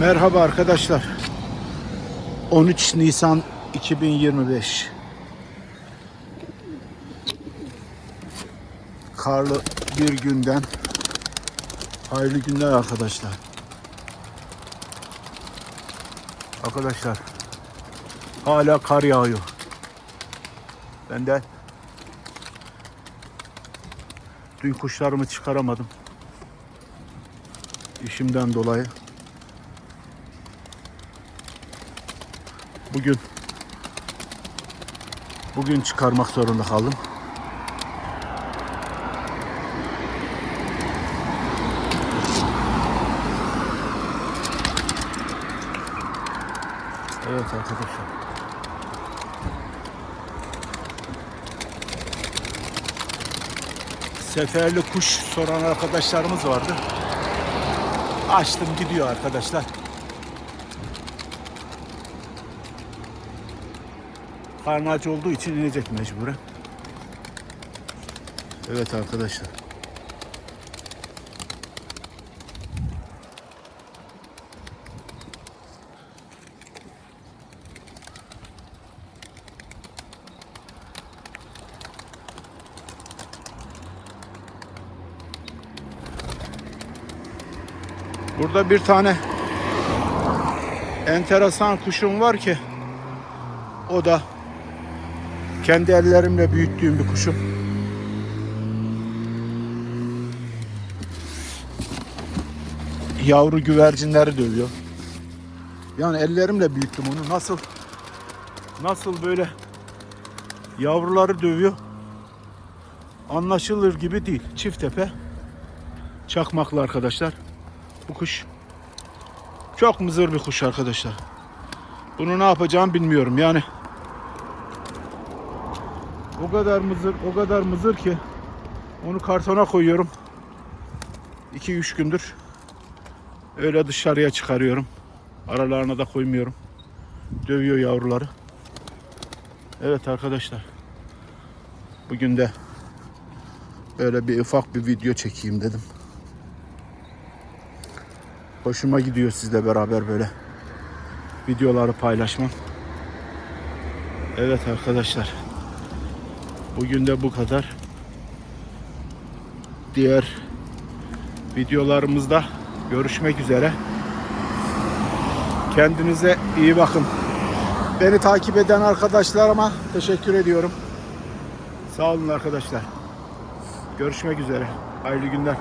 Merhaba arkadaşlar. 13 Nisan 2025. Karlı bir günden hayırlı günler arkadaşlar. Arkadaşlar hala kar yağıyor. Ben de dün kuşlarımı çıkaramadım. İşimden dolayı. Bugün bugün çıkarmak zorunda kaldım. Evet arkadaşlar. Seferli kuş soran arkadaşlarımız vardı. Açtım gidiyor arkadaşlar. Karnı aç olduğu için inecek mecburen. Evet arkadaşlar. Burada bir tane enteresan kuşum var ki o da kendi ellerimle büyüttüğüm bir kuşum. Yavru güvercinleri dövüyor. Yani ellerimle büyüttüm onu. Nasıl nasıl böyle yavruları dövüyor? Anlaşılır gibi değil. Çift tepe çakmaklı arkadaşlar. Bu kuş çok mızır bir kuş arkadaşlar. Bunu ne yapacağım bilmiyorum. Yani o kadar mızır, o kadar mızır ki onu kartona koyuyorum. 2-3 gündür. Öyle dışarıya çıkarıyorum. Aralarına da koymuyorum. Dövüyor yavruları. Evet arkadaşlar. Bugün de böyle bir ufak bir video çekeyim dedim. Hoşuma gidiyor sizle beraber böyle videoları paylaşmam. Evet arkadaşlar. Bugün de bu kadar. Diğer videolarımızda görüşmek üzere. Kendinize iyi bakın. Beni takip eden arkadaşlarıma teşekkür ediyorum. Sağ olun arkadaşlar. Görüşmek üzere. Hayırlı günler.